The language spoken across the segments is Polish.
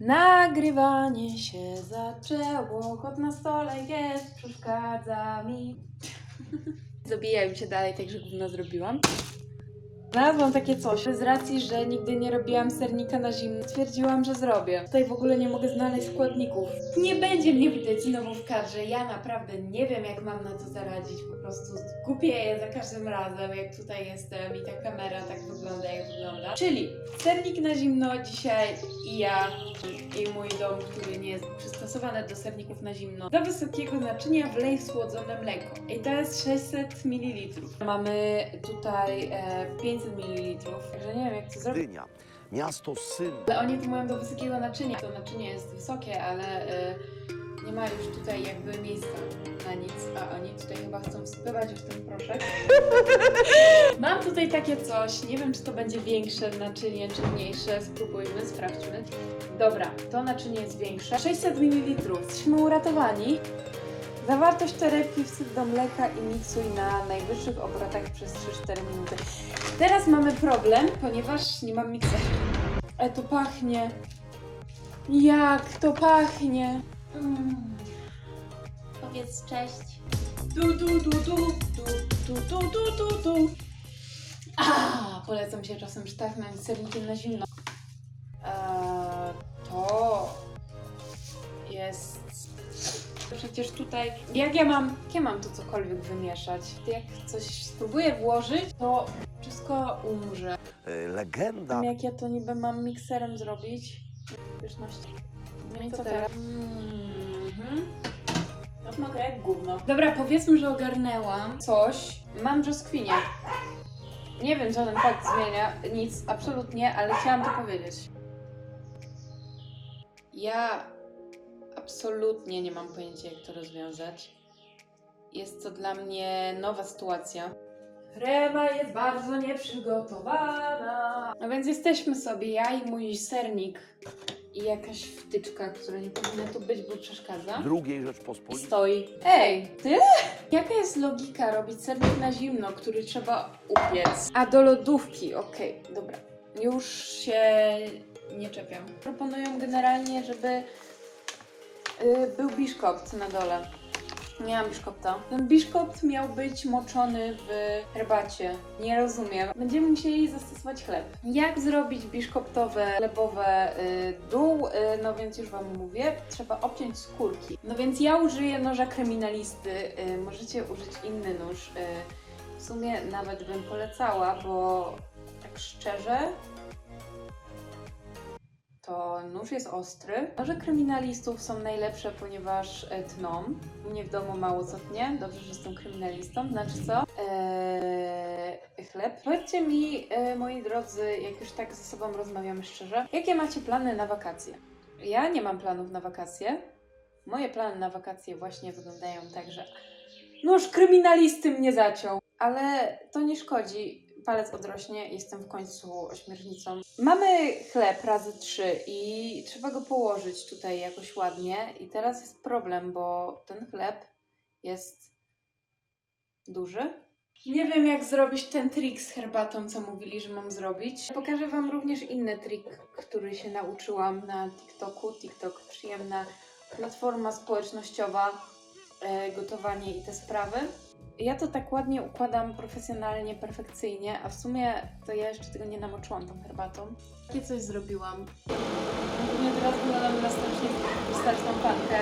Nagrywanie się zaczęło, kot na stole jest, przeszkadza mi. Zabijaj mi się dalej, także gówno zrobiłam. Znalazłam takie coś. Z racji, że nigdy nie robiłam sernika na zimno, stwierdziłam, że zrobię. Tutaj w ogóle nie mogę znaleźć składników. Nie będzie mnie widać znowu w kadrze. Ja naprawdę nie wiem, jak mam na to zaradzić. Po prostu głupieję za każdym razem, jak tutaj jestem i ta kamera tak wygląda, jak wygląda. Czyli sernik na zimno dzisiaj i ja i mój dom, który nie jest przystosowany do serników na zimno. Do wysokiego naczynia wlej słodzone mleko. I to jest 600 ml. Mamy tutaj e, 500 ml, także nie wiem jak to zrobić. Gdynia, miasto syn. Ale oni tu mają do wysokiego naczynia. To naczynie jest wysokie, ale e, nie ma już tutaj jakby miejsca na nic, a oni tutaj chyba chcą wsypywać już ten proszek. Mam tutaj takie coś, nie wiem czy to będzie większe naczynie czy mniejsze, spróbujmy, sprawdźmy. Dobra, to naczynie jest większe. 600 ml, jesteśmy uratowani. Zawartość torebki wsyp do mleka i miksuj na najwyższych obrotach przez 3-4 minuty. Teraz mamy problem, ponieważ nie mam miksera. E, to pachnie. Jak to pachnie. Mm. Powiedz cześć. Du, du, du, du, du, du, du, du, du, du. A, polecam się czasem sztachnąć sernikiem na zimno. Przecież tutaj, jak ja mam, jak ja mam tu cokolwiek wymieszać? Jak coś spróbuję włożyć, to wszystko umrze. E, Legenda Wiem, jak ja to niby mam mikserem zrobić. Pyszności. No i co teraz? Mhm. No mogę jak gówno. Dobra, powiedzmy, że ogarnęłam coś. Mam brzoskwinię. Nie wiem, co ten fakt zmienia. Nic, absolutnie, ale chciałam to powiedzieć. Ja absolutnie nie mam pojęcia, jak to rozwiązać. Jest to dla mnie nowa sytuacja. Rewa jest bardzo nieprzygotowana. No więc jesteśmy sobie, ja i mój sernik i jakaś wtyczka, która nie powinna tu być, bo przeszkadza. I Rzeczpospolitej. stoi. Ej, ty? Jaka jest logika robić sernik na zimno, który trzeba upiec? A do lodówki, okej, dobra. Już się nie czepiam. Proponują generalnie, żeby był biszkopt na dole. Nie mam biszkopta. Ten biszkopt miał być moczony w herbacie. Nie rozumiem. Będziemy musieli zastosować chleb. Jak zrobić biszkoptowe, chlebowe y, dół? Y, no więc już Wam mówię. Trzeba obciąć skórki. No więc ja użyję noża kryminalisty. Y, możecie użyć inny nóż. Y, w sumie nawet bym polecała, bo tak szczerze to nóż jest ostry. Noże kryminalistów są najlepsze, ponieważ e, tną. U mnie w domu mało co tnie. Dobrze, że jestem kryminalistą. Znaczy co? Eee, chleb. Powiedzcie mi, e, moi drodzy, jak już tak ze sobą rozmawiamy szczerze, jakie macie plany na wakacje? Ja nie mam planów na wakacje. Moje plany na wakacje właśnie wyglądają tak, że nóż kryminalisty mnie zaciął. Ale to nie szkodzi. Palec odrośnie, jestem w końcu ośmiornicą. Mamy chleb razy trzy i trzeba go położyć tutaj jakoś ładnie. I teraz jest problem, bo ten chleb jest duży. Nie wiem, jak zrobić ten trik z herbatą, co mówili, że mam zrobić. Pokażę Wam również inny trik, który się nauczyłam na TikToku. TikTok przyjemna platforma społecznościowa, e, gotowanie i te sprawy. Ja to tak ładnie układam profesjonalnie, perfekcyjnie, a w sumie to ja jeszcze tego nie namoczyłam tą herbatą. Takie coś zrobiłam. Ogólnie teraz wyglądam na strasznie starszą pankę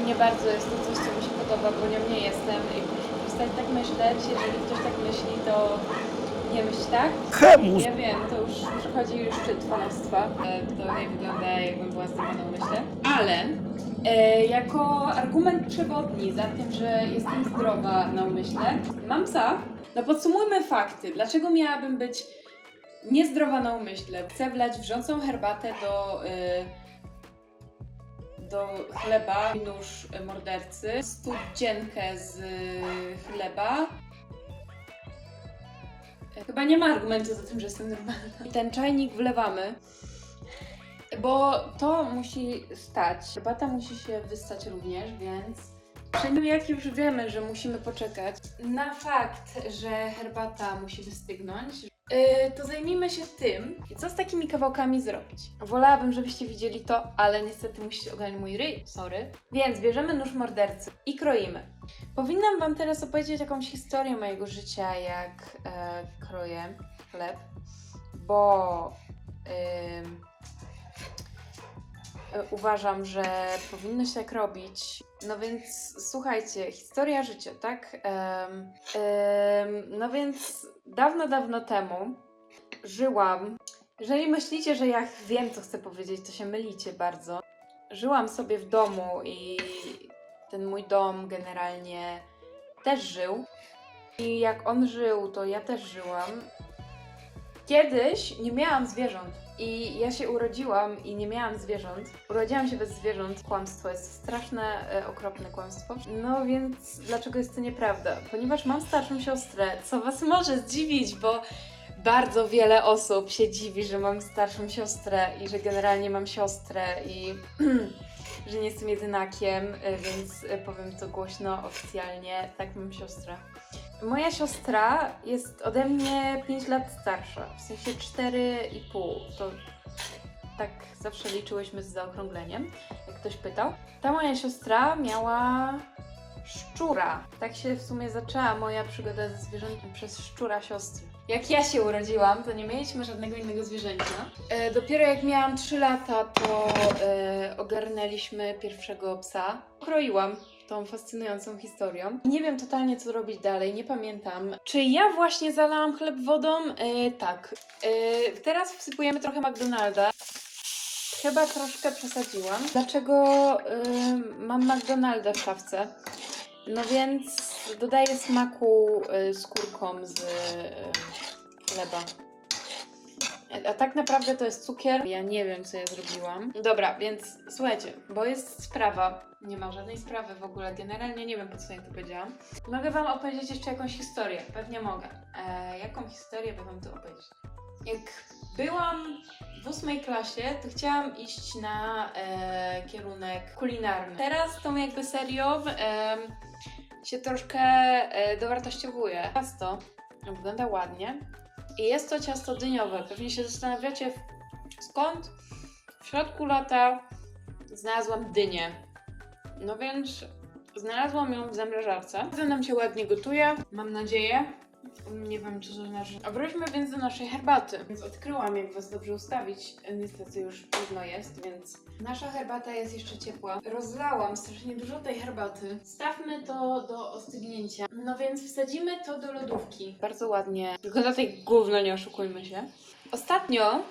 i nie bardzo jest to coś, co mi się podoba, bo nią nie jestem i proszę przestać tak myśleć. Jeżeli ktoś tak myśli, to nie myśl tak. Chemus! Ja wiem, to już przychodzi szczyt fanowstwa. E, To nie wygląda jakbym była zdrowa na umyśle. Ale jako argument przewodni za tym, że jestem zdrowa na umyśle, mam psa. No podsumujmy fakty. Dlaczego miałabym być niezdrowa na umyśle? Chcę wlać wrzącą herbatę do... E, do chleba, nóż e, mordercy, studzienkę z e, chleba, Chyba nie ma argumentu za tym, że jestem normalna. I ten czajnik wlewamy, bo to musi stać. Herbata musi się wystać również, więc no jak już wiemy, że musimy poczekać na fakt, że herbata musi wystygnąć, Yy, to zajmijmy się tym, co z takimi kawałkami zrobić. Wolałabym, żebyście widzieli to, ale niestety musicie oglądać mój ryj, sorry. Więc bierzemy nóż mordercy i kroimy. Powinnam Wam teraz opowiedzieć jakąś historię mojego życia, jak e, kroję chleb, bo e, uważam, że powinno się tak robić. No więc słuchajcie, historia życia, tak? Em, em, no więc dawno, dawno temu żyłam. Jeżeli myślicie, że ja wiem, co chcę powiedzieć, to się mylicie bardzo. Żyłam sobie w domu i ten mój dom generalnie też żył. I jak on żył, to ja też żyłam. Kiedyś nie miałam zwierząt. I ja się urodziłam i nie miałam zwierząt. Urodziłam się bez zwierząt. Kłamstwo jest straszne, e, okropne kłamstwo. No więc dlaczego jest to nieprawda? Ponieważ mam starszą siostrę, co Was może zdziwić, bo bardzo wiele osób się dziwi, że mam starszą siostrę i że generalnie mam siostrę i że nie jestem jedynakiem, e, więc powiem to głośno, oficjalnie. Tak, mam siostrę. Moja siostra jest ode mnie 5 lat starsza, w sensie 4,5. To tak zawsze liczyłyśmy z zaokrągleniem, jak ktoś pytał. Ta moja siostra miała szczura. Tak się w sumie zaczęła moja przygoda ze zwierzęciem przez szczura siostry. Jak ja się urodziłam, to nie mieliśmy żadnego innego zwierzęcia. E, dopiero jak miałam 3 lata, to e, ogarnęliśmy pierwszego psa. Kroiłam tą fascynującą historią. Nie wiem totalnie, co robić dalej, nie pamiętam. Czy ja właśnie zalałam chleb wodą? E, tak. E, teraz wsypujemy trochę McDonalda. Chyba troszkę przesadziłam. Dlaczego e, mam McDonalda w szafce? No więc dodaję smaku e, skórką z e, chleba. E, A tak naprawdę to jest cukier. Ja nie wiem, co ja zrobiłam. Dobra, więc słuchajcie, bo jest sprawa. Nie ma żadnej sprawy w ogóle. Generalnie nie wiem, po co ja to powiedziałam. Mogę Wam opowiedzieć jeszcze jakąś historię. Pewnie mogę. E, jaką historię by Wam tu opowiedzieć? Jak byłam w ósmej klasie, to chciałam iść na e, kierunek kulinarny. Teraz tą jakby serią em, się troszkę e, dowartościowuje. Ciasto wygląda ładnie i jest to ciasto dyniowe. Pewnie się zastanawiacie, skąd w środku lata znalazłam dynię. No więc znalazłam ją w zamrażarce. Bardzo nam się ładnie gotuje, mam nadzieję. Nie wiem, co to znaczy. A wróćmy więc do naszej herbaty. Więc odkryłam, jak Was dobrze ustawić. Niestety już późno jest, więc nasza herbata jest jeszcze ciepła. Rozlałam strasznie dużo tej herbaty. Stawmy to do ostygnięcia. No więc wsadzimy to do lodówki. Bardzo ładnie. Wygląda tak gówno, nie oszukujmy się. Ostatnio,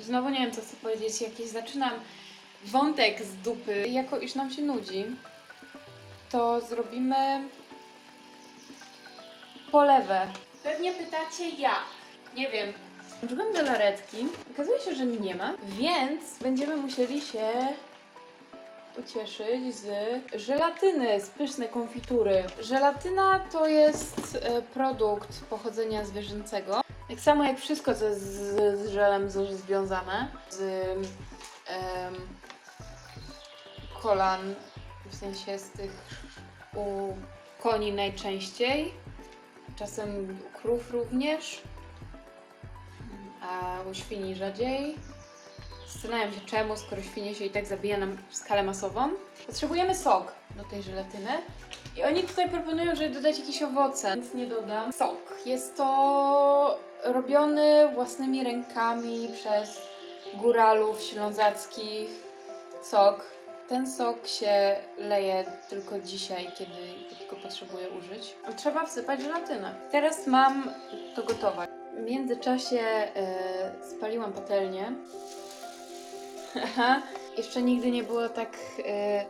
znowu nie wiem, co chcę powiedzieć, jakiś zaczynam wątek z dupy, jako iż nam się nudzi, to zrobimy polewę. Pewnie pytacie jak? Nie wiem. Użyłam galaretki. Okazuje się, że nie ma, więc będziemy musieli się ucieszyć z żelatyny, z pysznej konfitury. Żelatyna to jest e, produkt pochodzenia zwierzęcego. Tak samo jak wszystko, co jest z, z żelem z- związane. Z em, kolan, w sensie z tych u koni najczęściej, czasem u krów również, a u świni rzadziej. Zastanawiam się czemu, skoro świnie się i tak zabija nam w skalę masową. Potrzebujemy sok do tej żelatyny. I oni tutaj proponują, żeby dodać jakieś owoce, więc nie dodam. Sok. Jest to robiony własnymi rękami przez góralów ślązackich. Sok. Ten sok się leje tylko dzisiaj, kiedy go potrzebuję użyć. Trzeba wsypać żelatynę. Teraz mam to gotować. W międzyczasie e, spaliłam patelnię. Jeszcze nigdy nie było tak e,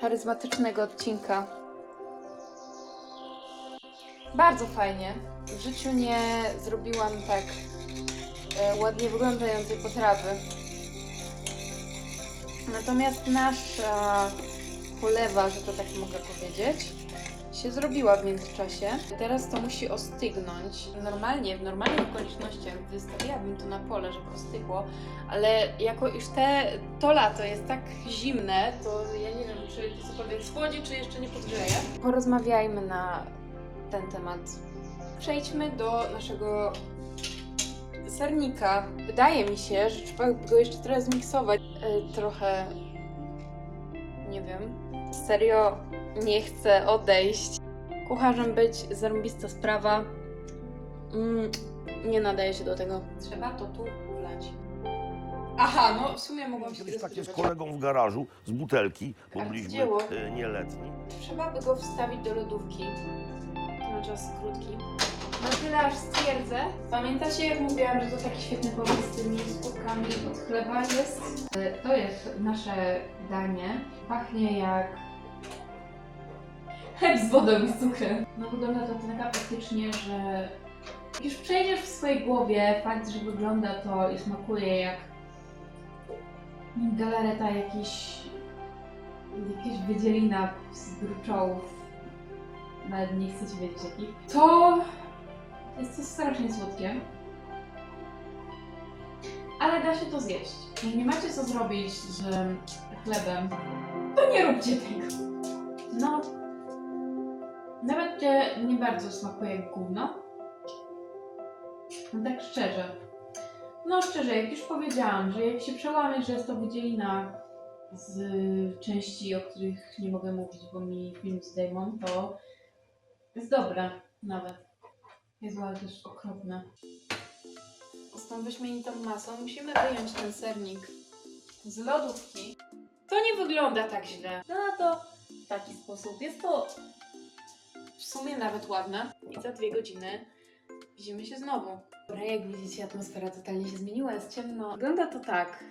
charyzmatycznego odcinka. Bardzo fajnie. W życiu nie zrobiłam tak e, ładnie wyglądającej potrawy. Natomiast nasza polewa, że to tak mogę powiedzieć, się zrobiła w międzyczasie. Teraz to musi ostygnąć. Normalnie, w normalnych okolicznościach wystawiłabym to na pole, żeby ostygło, ale jako iż te, to lato jest tak zimne, to ja nie wiem, czy to cokolwiek schłodzi, czy jeszcze nie podgrzeje. Porozmawiajmy na ten temat. przejdźmy do naszego sernika. Wydaje mi się, że trzeba go jeszcze trochę zmiksować. E, trochę. Nie wiem. Serio nie chcę odejść. Kucharzem być zarąbista sprawa. Mm, nie nadaje się do tego. Trzeba to tu wlać. Aha, no w sumie mogłam się Kiedyś takie z kolegą w garażu, z butelki, bo Tak, byliśmy dzieło. e, nieletni. Trzeba by go wstawić do lodówki na czas krótki. Na tyle aż stwierdzę. Pamiętacie jak mówiłam, że to taki świetny pomysł z tymi skórkami od chleba jest? E, To jest nasze danie. Pachnie jak chleb z wodą i z cukrem. No wygląda to tak faktycznie, że już przejdziesz w swojej głowie fakt, że wygląda to i smakuje jak galareta jakiś jakaś wydzielina z gruczołów. Nawet nie chcecie wiedzieć jakich. To jest to strasznie słodkie. Ale da się to zjeść. Jak nie macie co zrobić z chlebem, to nie róbcie tego. No, nawet cię nie bardzo smakuje gówno. No tak szczerze. No szczerze, jak już powiedziałam, że jak się przełamiesz, że jest to wydzielina z części, o których nie mogę mówić, bo mi film zdejmą, to jest dobre nawet. Jest ale też okropne. Z tą wyśmienitą masą musimy wyjąć ten sernik z lodówki. To nie wygląda tak źle. No na to w taki sposób. Jest to w sumie nawet ładne. I za dwie godziny widzimy się znowu. Dobra, jak widzicie, atmosfera totalnie się zmieniła, jest ciemno. Wygląda to tak.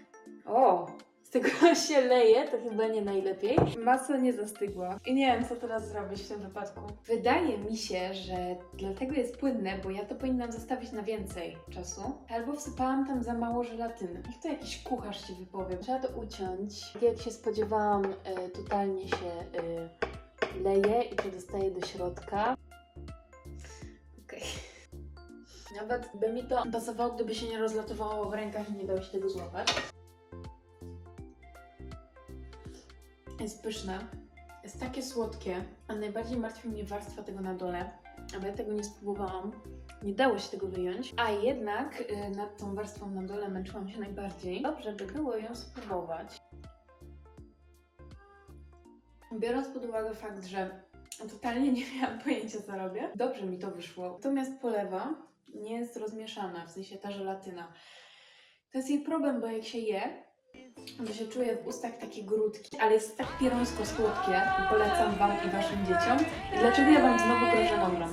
O, tego się leje, to chyba nie najlepiej. Masa nie zastygła. I nie wiem, co teraz zrobić w tym wypadku. Wydaje mi się, że dlatego jest płynne, bo ja to powinnam zostawić na więcej czasu. Albo wsypałam tam za mało żelatyny. Niech to jakiś kucharz się wypowie. Trzeba to uciąć. Jak się spodziewałam, e, totalnie się e, leje i to dostaje do środka. Okej. Nawet by mi to pasowało, gdyby się nie rozlatywało w rękach i nie dało się tego złapać. Jest pyszne. Jest takie słodkie, a najbardziej martwi mnie warstwa tego na dole. Ale ja tego nie spróbowałam. Nie dało się tego wyjąć. A jednak y, nad tą warstwą na dole męczyłam się najbardziej. Dobrze by było ją spróbować. Biorąc pod uwagę fakt, że totalnie nie miałam pojęcia co robię, dobrze mi to wyszło. Natomiast polewa nie jest rozmieszana, w sensie ta żelatyna. To jest jej problem, bo jak się je, to się czuje w ustach takie grudki, ale jest tak pierońsko słodkie. Polecam Wam i Waszym dzieciom. I dlaczego ja Wam znowu grożę nomrą?